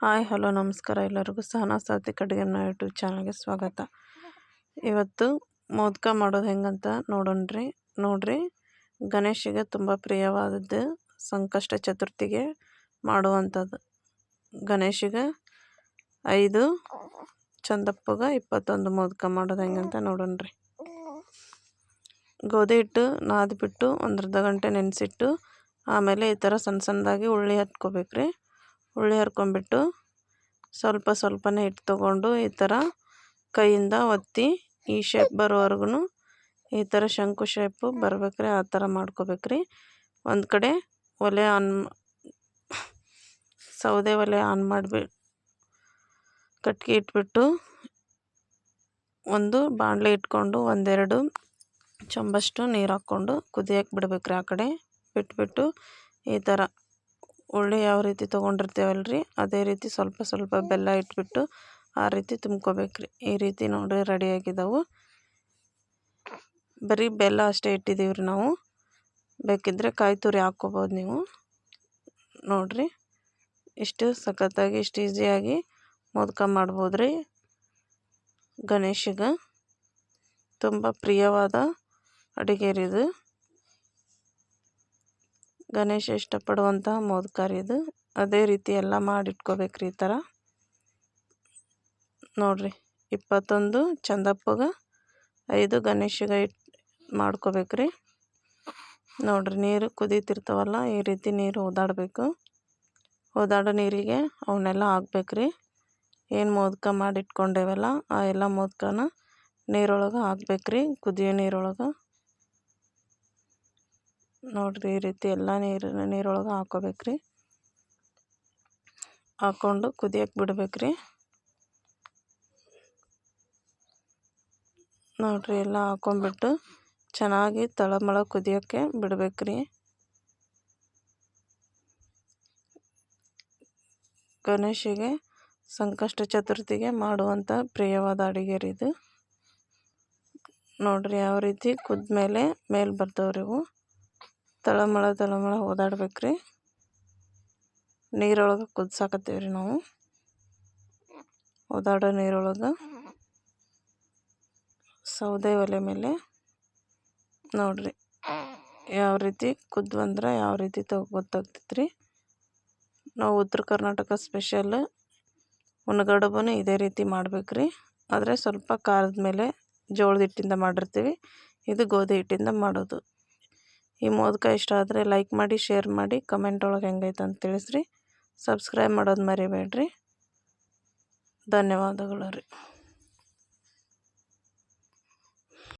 Hi, hello, ನಮಸ್ಕಾರ ಎಲ್ಲರಿಗೂ ಸಹನಾ ಸಾತ್ವಿಕ್ ಅಡುಗೆ ಯೂಟ್ಯೂಬ್ ಚಾನಲ್ಗೆ ಸ್ವಾಗತ. ಇವತ್ತು ಮೋದಕ ಮಾಡೋದು ಹೆಂಗಂತ ನೋಡೋಣ್ರಿ. ನೋಡ್ರಿ, ಗಣೇಶಿಗೆ ತುಂಬ ಪ್ರಿಯವಾದದ್ದು ಸಂಕಷ್ಟ ಚತುರ್ಥಿಗೆ ಮಾಡುವಂಥದ್ದು. ಗಣೇಶಿಗೆ ಐದು, ಚಂದಪ್ಪಗೆ ಇಪ್ಪತ್ತೊಂದು ಮೋದಕ ಮಾಡೋದು ಹೆಂಗಂತ ನೋಡೋಣ್ರಿ. ಗೋಧಿ ಹಿಟ್ಟು ನಾದ್ಬಿಟ್ಟು ಒಂದು ಅರ್ಧ ಗಂಟೆ ನೆನೆಸಿಟ್ಟು ಆಮೇಲೆ ಈ ಥರ ಸಣ್ಣ ಸಣ್ಣದಾಗಿ ಉಳ್ಳಿ ಹತ್ಕೋಬೇಕ್ರಿ. ಉಳ್ಳಿ ಹರ್ಕೊಂಬಿಟ್ಟು ಸ್ವಲ್ಪ ಸ್ವಲ್ಪನೇ ಹಿಟ್ಟು ತೊಗೊಂಡು ಈ ಥರ ಕೈಯಿಂದ ಒತ್ತಿ ಈ ಶೇಪ್ ಬರೋವರೆಗೂ ಈ ಥರ ಶಂಕು ಶೇಪು ಬರ್ಬೇಕ್ರಿ, ಆ ಥರ ಮಾಡ್ಕೋಬೇಕ್ರಿ. ಒಂದು ಕಡೆ ಒಲೆ ಆನ್ ಸೌದೆ ಒಲೆ ಆನ್ ಮಾಡಿಬಿ, ಕಟ್ಗೆ ಇಟ್ಬಿಟ್ಟು ಒಂದು ಬಾಣಲೆ ಇಟ್ಕೊಂಡು ಒಂದೆರಡು ಚಂಬಷ್ಟು ನೀರು ಹಾಕ್ಕೊಂಡು ಕುದಿಯಕ್ಕೆ ಬಿಡ್ಬೇಕ್ರಿ ಆ ಕಡೆ. ಬಿಟ್ಬಿಟ್ಟು ಈ ಥರ ಉಳ್ಳಿ ಯಾವ ರೀತಿ ತೊಗೊಂಡಿರ್ತೀವಲ್ರಿ? ಅದೇ ರೀತಿ ಸ್ವಲ್ಪ ಸ್ವಲ್ಪ ಬೆಲ್ಲ ಇಟ್ಬಿಟ್ಟು ಆ ರೀತಿ ತುಂಬ್ಕೋಬೇಕ್ರಿ. ಈ ರೀತಿ ನೋಡಿರಿ ರೆಡಿಯಾಗಿದ್ದಾವೆ ಬರೀ ಬೆಲ್ಲ ಅಷ್ಟೇ ಇಟ್ಟಿದ್ದೀವಿ ರೀ ನಾವು. ಬೇಕಿದ್ದರೆ ಕಾಯಿ ತುರಿ ಹಾಕ್ಕೋಬೋದು ನೀವು. ನೋಡಿರಿ. ಇಷ್ಟು ಸಖತ್ತಾಗಿ, ಇಷ್ಟು ಈಸಿಯಾಗಿ ಮೋದಕ ಮಾಡ್ಬೋದು ರೀ ಗಣೇಶಗೆ. ತುಂಬ ಪ್ರಿಯವಾದ ಅಡುಗೆ ರೀ ಇದು ಗಣೇಶ ಇಷ್ಟಪಡುವಂತಹ ಮೋದಕ ರೀ ಇದು. ಅದೇ ರೀತಿ ಎಲ್ಲ ಮಾಡಿಟ್ಕೋಬೇಕ್ರಿ ಈ ಥರ ನೋಡಿರಿ, ಇಪ್ಪತ್ತೊಂದು ಚಂದಪ್ಪಗೆ, ಐದು ಗಣೇಶಗೆ ಇಟ್ ಮಾಡ್ಕೋಬೇಕ್ರಿ. ನೋಡಿರಿ, ನೀರು ಕುದೀತಿರ್ತಾವಲ್ಲ, ಈ ರೀತಿ ನೀರು ಓದಾಡಬೇಕು. ಓದಾಡೋ ನೀರಿಗೆ ಅವನ್ನೆಲ್ಲ ಹಾಕ್ಬೇಕ್ರಿ. ಏನು ಮೋದಕ ಮಾಡಿಟ್ಕೊಂಡೇವಲ್ಲ, ಆ ಎಲ್ಲ ಮೋದಕನ ನೀರೊಳಗೆ ಹಾಕ್ಬೇಕ್ರಿ, ಕುದಿಯೋ ನೀರೊಳಗೆ. ನೋಡಿರಿ ಈ ರೀತಿ ಎಲ್ಲ ನೀರು ನೀರೊಳಗೆ ಹಾಕೋಬೇಕ್ರಿ. ಹಾಕ್ಕೊಂಡು ಕುದಿಯಕ್ಕೆ ಬಿಡ್ಬೇಕ್ರಿ. ನೋಡಿರಿ ಎಲ್ಲ ಹಾಕೊಂಡ್ಬಿಟ್ಟು ಚೆನ್ನಾಗಿ ತಳಮಳ ಕುದಿಯೋಕ್ಕೆ ಬಿಡಬೇಕ್ರಿ. ಗಣೇಶಿಗೆ ಸಂಕಷ್ಟ ಚತುರ್ಥಿಗೆ ಮಾಡುವಂಥ ಪ್ರಿಯವಾದ ಅಡುಗೆ ರೀ ಇದು ನೋಡಿರಿ ಯಾವ ರೀತಿ ಕುದ್ಮೇಲೆ ಮೇಲೆ ಬರ್ತವ್ರಿ ಇವು ತಳಮಳ ತಳಮಳ ಓದಾಡ್ಬೇಕ್ರಿ. ನೀರೊಳಗೆ ಕುದ್ಸಾಕತ್ತೀವಿ ರೀ ನಾವು. ಓದಾಡೋ ನೀರೊಳಗೆ. ಸೌದೆ ಒಲೆ ಮೇಲೆ. ನೋಡಿರಿ, ಯಾವ ರೀತಿ ಕುದ್ವಂದ್ರೆ ಯಾವ ರೀತಿ ಗೊತ್ತಾಗ್ತೈತೆ ಗೊತ್ತಾಗ್ತೈತ್ರಿ. ನಾವು ಉತ್ತರ ಕರ್ನಾಟಕ ಸ್ಪೆಷಲ್ ಉಣ್ಗಡಬೂ ಇದೇ ರೀತಿ ಮಾಡಬೇಕ್ರಿ. ಆದರೆ ಸ್ವಲ್ಪ ಖಾರದ ಮೇಲೆ ಜೋಳದ ಹಿಟ್ಟಿಂದ ಮಾಡಿರ್ತೀವಿ. ಇದು ಗೋಧಿ ಹಿಟ್ಟಿಂದ ಮಾಡೋದು. ಈ ಮೋದಕ ಇಷ್ಟ ಆದರೆ ಲೈಕ್ ಮಾಡಿ ಶೇರ್ ಮಾಡಿ ಕಮೆಂಟ್ ಒಳಗೆ ಹೆಂಗೈತೆ ಅಂತ ತಿಳಿಸ್ರಿ. ಸಬ್ಸ್ಕ್ರೈಬ್ ಮಾಡೋದು ಮರಿಬೇಡ್ರಿ. ಧನ್ಯವಾದಗಳು ರೀ.